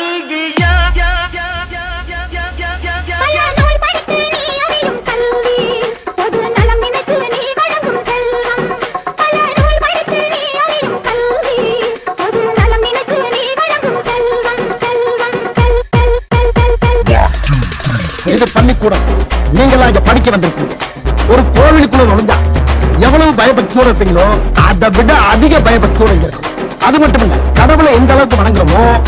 கல்வியா இது நீங்களா இங்க படிக்க வந்திருக்கீங்க. ஒரு கோவிலுக்குள்ள நுழைஞ்சா எவ்வளவு பயப்பட்டு சூழப்பீங்களோ அதை விட அதிக பயப்பட்டு சூழங்க அது மட்டும் இல்ல கடவுளை எந்த அளவுக்கு வணங்க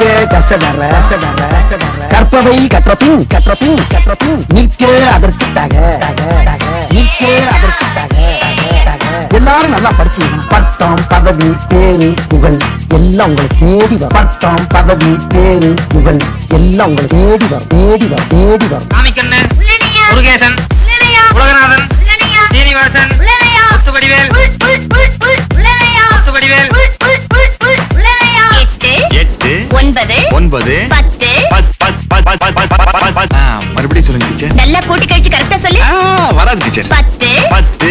ஏயன்ன கற்க கற்பவை கற்றபின் கற்றபின் கற்றபின். நிற்க அதற்கு தக நிற்க அதற்கு தக எல்லாரும் நல்லா படிச்சீங்க பட்டம் பதவி பேரு புகழ். எல்லாம் உங்களை தேடி வரும். பட்டம் பதவி பேரு புகழ். எல்லாம் உங்களை தேடி வரும். தேடி வரும். தேடி வரும். ஒன்பது ஒன்பது பத்து மறுபடியும் சொல்லுங்க டீச்சர். நல்லா கூட்டி கழிச்சு கரெக்டா சொல்லு. வராது பத்து பத்து.